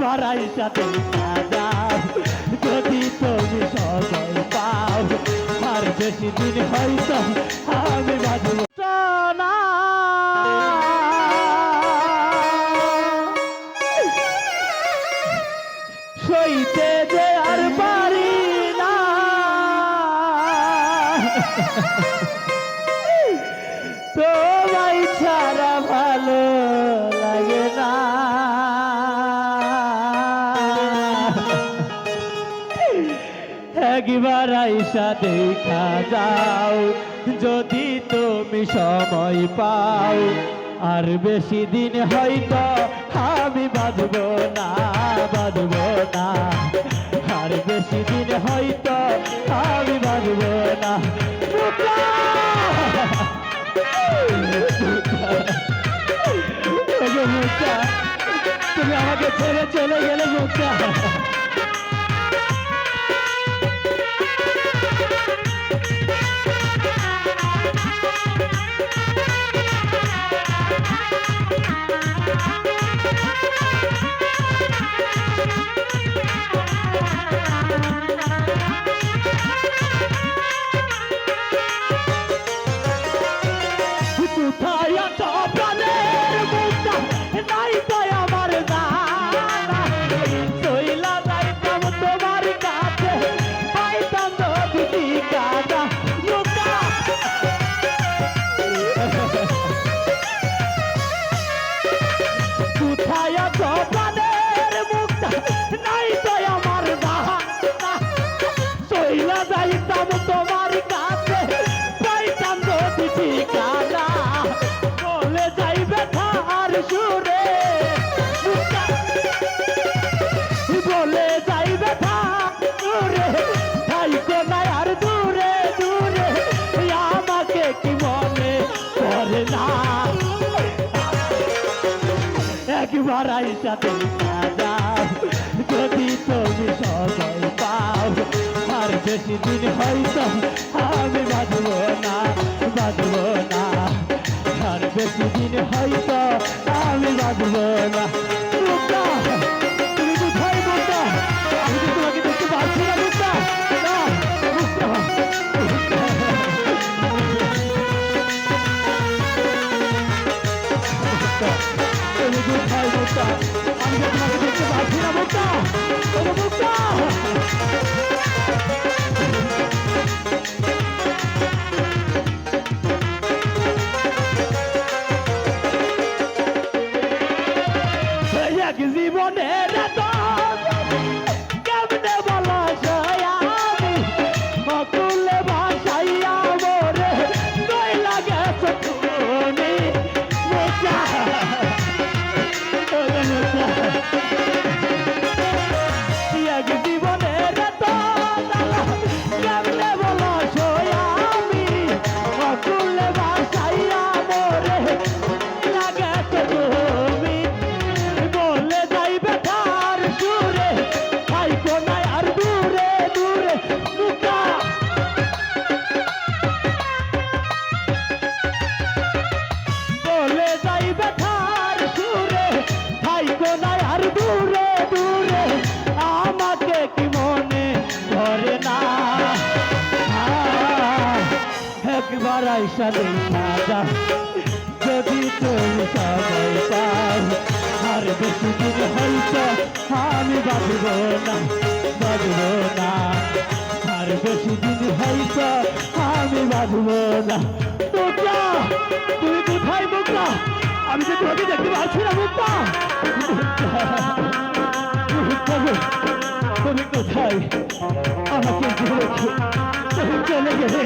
একবার আইসাতে যাও যদি তুমি সবাই পাও, আর বেশি দিন হয়তো আমি বাঁচব না। সইতে যে আর পারি না। একবার আইসা দেখা যাও। যদি তুমি সময় পাও, আর বেশি দিন হয়তো আমি বাঁধব না বাঁধব না। আর বেশি দিন হয়তো আমি বাঁধব না। তুমি আমাকে ছেড়ে চলে গেলে মুক্তা একবার আইসাতে যাও যদি তুমি সবাই পাও আর বেশি দিন হয়তো আমি বাঁধব না বাঁধব না আর বেশি দিন হয়তো আমি বাঁধব না আইসা দেখা যা যদি তুমি সবাই পাও আর বেশি দিন হয়তো আমি বাঁধব না বাঁধব না। আর বেশি দিন হয়তো আমি বাঁধব না। মুক্তা তুমি কোথায় মুক্তা আমি তো তোমাকে দেখতে পাচ্ছি না মুক্তা তুমি কোথায়? আমাকে চলে গেলে।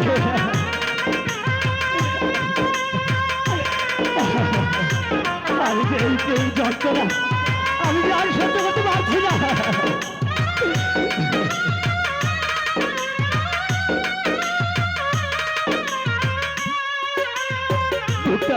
আমি এই যন্ত্রণা আমি আর সহ্য করতে পারছি না। মুক্তা